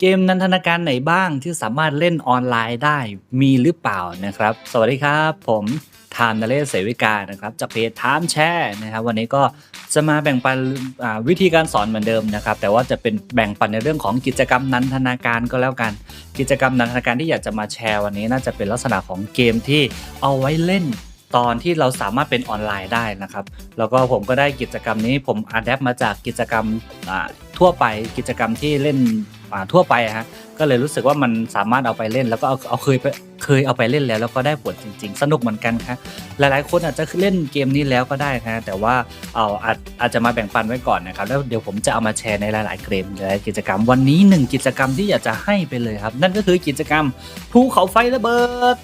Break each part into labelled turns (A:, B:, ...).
A: เกมนันทนาการไหนบ้างที่สามารถเล่นออนไลน์ได้มีหรือเปล่านะครับ สวัสดีครับ ผมทามนเลศเสวิกานะครับจากเพจทามแชร์นะครับวันนี้ก็จะมาแบ่งปันวิธีการสอนเหมือนเดิมนะครับ แต่ว่าจะเป็นแบ่งปันในเรื่องของกิจกรรมนันทนาการก็แล้วกัน กิจกรรมนันทนาการที่อยากจะมาแชร์วันนี้น่าจะเป็นลักษณะของเกมที่เอาไว้เล่นตอนที่เราสามารถเป็นออนไลน์ได้นะครับ แล้วก็ผมก็ได้กิจกรรมนี้ผมอัดแอปมาจากกิจกรรมทั่วไปกิจกรรมที่เล่น อ่าทั่วไปฮะก็เลยรู้สึกว่ามันสามารถเอาไปเล่น แล้วก็เอาเอาเคยไปเคยเอาไปเล่นแล้ว แล้วก็ได้ผลจริง ๆ สนุกเหมือนกันครับหลายๆ คนอาจจะเล่นเกมนี้แล้วก็ได้ฮะแต่ว่าเอาอาจอาจจะมาแบ่งปันไว้ก่อนนะครับแล้วเดี๋ยวผมจะเอามาแชร์ในหลายๆเกมหลายกิจกรรมวันนี้หนึ่งกิจกรรมที่อยากจะให้ไปเลยครับ นั่นก็คือกิจกรรมภูเขาไฟระเบิด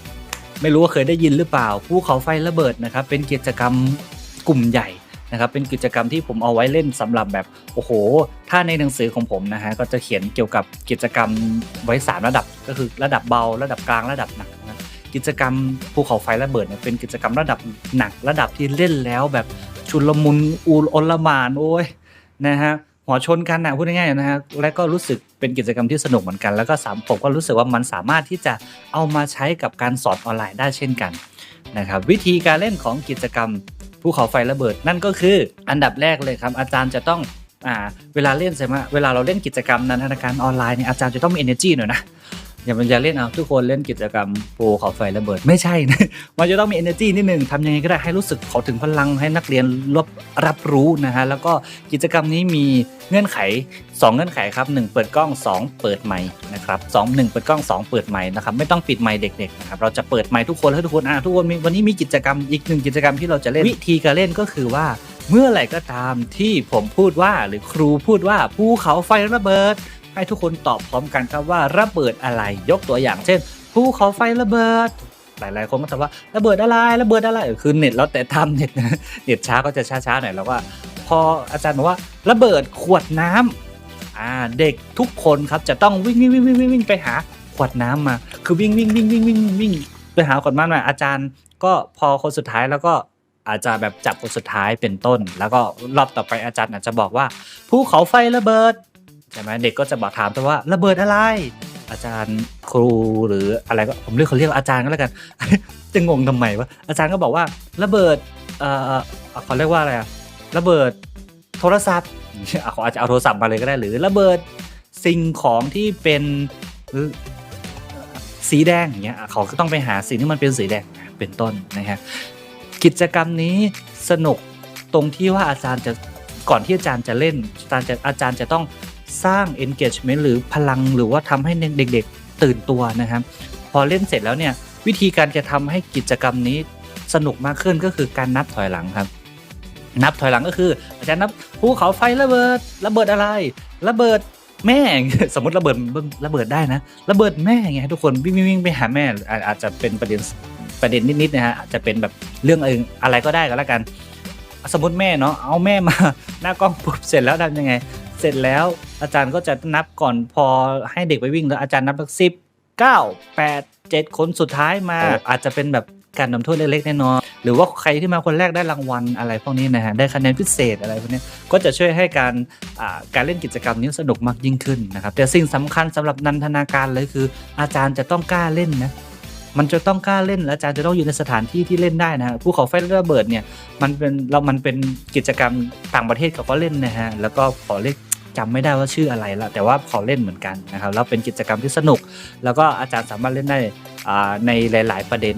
A: ไม่รู้ว่าเคยได้ยินหรือเปล่าภูเขาไฟระเบิดนะครับเป็นกิจกรรมกลุ่มใหญ่ นะครับเป็นกิจกรรมที่ผมเอาไว้เล่นสำหรับแบบโอ้โห ถ้าในหนังสือของผมนะฮะก็จะเขียนเกี่ยวกับกิจกรรมไว้สามระดับก็คือระดับเบาระดับกลางระดับหนักนะกิจกรรมภูเขาไฟระเบิดเนี่ยเป็นกิจกรรมระดับหนักระดับที่เล่นแล้วแบบชุลมุนอูอลมานโอ้ยนะฮะหัวชนกันนะพูดง่ายๆนะฮะและก็รู้สึกเป็นกิจกรรมที่สนุกเหมือนกัน แล้วก็สามผมก็รู้สึกว่ามันสามารถที่จะเอามาใช้กับการสอนออนไลน์ได้เช่นกันนะครับวิธีการเล่นของกิจกรรม ภูเขาไฟระเบิด นั่นก็คืออันดับแรกเลยครับ อาจารย์จะต้องอ่าเวลาเล่นใช่ไหมเวลาเราเล่นกิจกรรมนันทนาการออนไลน์เนี่ยอาจารย์จะต้องมี energy หน่อยนะ อย่ามันจะเล่นเอาทุกคนเล่นกิจกรรมภูเขาไฟระเบิด ไม่ใช่นะมันจะต้องมี energy นิดนึงทำยังไงก็ได้ให้รู้สึกเขาถึงพลังให้นักเรียนรับรับรู้นะฮะแล้วก็กิจกรรมนี้มีเงื่อนไข 2 เงื่อนไขครับ 1 เปิดกล้อง 2 เปิดไมค์นะครับสองหนึ่งเปิดกล้อง 2 เปิดไมค์นะครับไม่ต้องปิดไมค์เด็กๆนะครับเราจะเปิดไมค์ทุกคนให้ทุกคนอะทุกคนวันนี้มีกิจกรรมอีกหนึ่งกิจกรรมที่เราจะเล่นวิธีการเล่นก็คือว่าเมื่อไหร่ก็ตามที่ผมพูดว่าหรือครูพูดว่าภูเขาไฟระเบิด ให้ทุกคนตอบพร้อมกันครับว่าระเบิดอะไรยกตัวอย่างเช่นภูเขาไฟระเบิด หลายๆคนก็ถามว่าระเบิดอะไรระเบิดอะไรคือเน็ตแล้วแต่ทำเน็ตเน็ตช้าก็จะช้าๆหน่อยแล้วว่าพออาจารย์บอกว่าระเบิดขวดน้ำอ่าเด็กทุกคนครับจะต้องวิ่งวิ่งวิ่งวิ่งวิ่งวิ่งไปหาขวดน้ำมา คือวิ่งวิ่งวิ่งวิ่งวิ่งวิ่งไปหาขวดน้ำมาอาจารย์ก็พอคนสุดท้ายแล้วก็อาจจะแบบจับคนสุดท้ายเป็นต้น แล้วก็รอบต่อไปอาจารย์อาจจะบอกว่าภูเขาไฟระเบิด ใช่ไหมเด็กก็จะบอกถามแตัวว่าระเบิดอะไร อาจารย์ครูหรืออะไรก็ผมเรียกเขาเรียกว่าอาจารย์ก็แล้วกันจะงงทำไมวะอาจารย์ก็บอกว่าระเบิดเอ่อเขาเรียกว่าอะไรอะระเบิดโทรศัพท์เขาอาจจะเอาโทรศัพท์มาเลยก็ได้หรือระเบิดสิ่งของที่เป็นสีแดงอย่างเงี้ยเขาก็ต้องไปหาสิ่งที่มันเป็นสีแดงเป็นต้นนะฮะกิจกรรมนี้สนุกตรงที่ว่าอาจารย์จะก่อนที่อาจารย์จะเล่นอาจารย์จะอาจารย์จะต้อง สร้าง engagement หรือพลังหรือว่าทำให้เด็กๆตื่นตัวนะครับ พอเล่นเสร็จแล้วเนี่ยวิธีการจะทำให้กิจกรรมนี้สนุกมากขึ้นก็คือการนับถอยหลังครับ นับถอยหลังก็คือ อาจารย์นับภูเขาไฟระเบิดระเบิดอะไร ระเบิดแม่สมมติระเบิดระเบิดได้นะ ระเบิดแม่ไงทุกคนวิ่งวิ่งไปหาแม่อาจจะเป็นประเด็นประเด็นนิดๆนะฮะอาจจะเป็นแบบเรื่องเองอะไรก็ได้ก็แล้วกัน สมมติแม่เนาะเอาแม่มาหน้ากล้องปุ๊บเสร็จแล้วทำยังไง เสร็จแล้ว อาจารย์ก็จะนับก่อนพอให้เด็กไปวิ่งแล้วอาจารย์นับสักสิบเก้าแปดเจ็ดคนสุดท้ายมาอาจจะเป็นแบบการนำโทษเล็กๆน้อยๆหรือว่าใครที่มาคนแรกได้รางวัลอะไรพวกนี้นะฮะ ได้คะแนนพิเศษอะไรพวกนี้ ก็จะช่วยให้การอ่าการเล่นกิจกรรมนี้สนุกมากยิ่งขึ้นนะครับ แต่สิ่งสำคัญสำหรับนันทนาการเลยคือ อาจารย์จะต้องกล้าเล่นนะ มันจะต้องกล้าเล่นและอาจารย์จะต้องอยู่ในสถานที่ที่เล่นได้นะฮะภูเขาไฟระเบิดเนี่ย มันเป็นเรา มันเป็นกิจกรรมต่างประเทศเขาก็เล่นนะฮะ แล้วก็ขอเรียก จำไม่ได้ว่าชื่ออะไรละแต่ว่าขอเล่นเหมือนกันนะครับแล้วเป็นกิจกรรมที่สนุก แล้วก็อาจารย์สามารถเล่นได้ในหลาย ๆ ประเด็น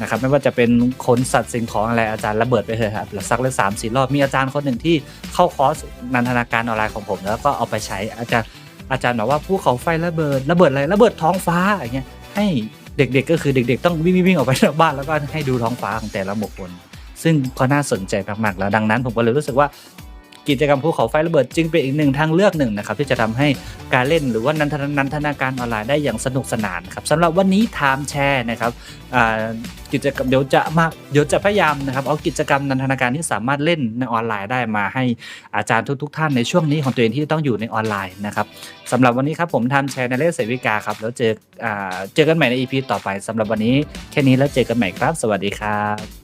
A: นะครับไม่ว่าจะเป็นคนสัตว์สิ่งของอะไรอาจารย์ระเบิดไปเถอะครับสักเลยสามสี่รอบมีอาจารย์คนหนึ่งที่เข้าคอร์สนันทนาการออนไลน์ของผม แล้วก็เอาไปใช้อาจารย์อาจารย์บอกว่าภูเขาไฟระเบิดระเบิดอะไรระเบิดท้องฟ้าอย่างเงี้ยให้เด็กๆก็คือเด็ก ๆ ต้องวิ่งวิ่งออกไปนอกบ้านแล้วก็ให้ดูท้องฟ้าของแต่ละบุคคลซึ่งก็น่าสนใจมากๆแล้วดังนั้นผมก็เลยรู้สึกว่า กิจกรรมภูเขาไฟระเบิดจึงเป็นอีกหนึ่งทางเลือกหนึ่งนะครับที่จะทำให้การเล่นหรือว่านันทนันทนาการออนไลน์ได้อย่างสนุกสนานครับสำหรับวันนี้ไทม์แชร์นะครับกิจกรรมเดี๋ยวจะมาเดี๋ยวจะพยายามนะครับเอากิจกรรมนันทนาการที่สามารถเล่นในออนไลน์ได้มาให้อาจารย์ทุก ๆ ท่านในช่วงนี้ของตัวเองที่ต้องอยู่ในออนไลน์นะครับสำหรับวันนี้ครับผมทม์แชร์ในเลขเสวิกาครับแล้วเจออเจอกันใหม่ใน EP ต่อไปสำหรับวันนี้แค่นี้แล้วเจอกันใหม่ครับ สวัสดีครับ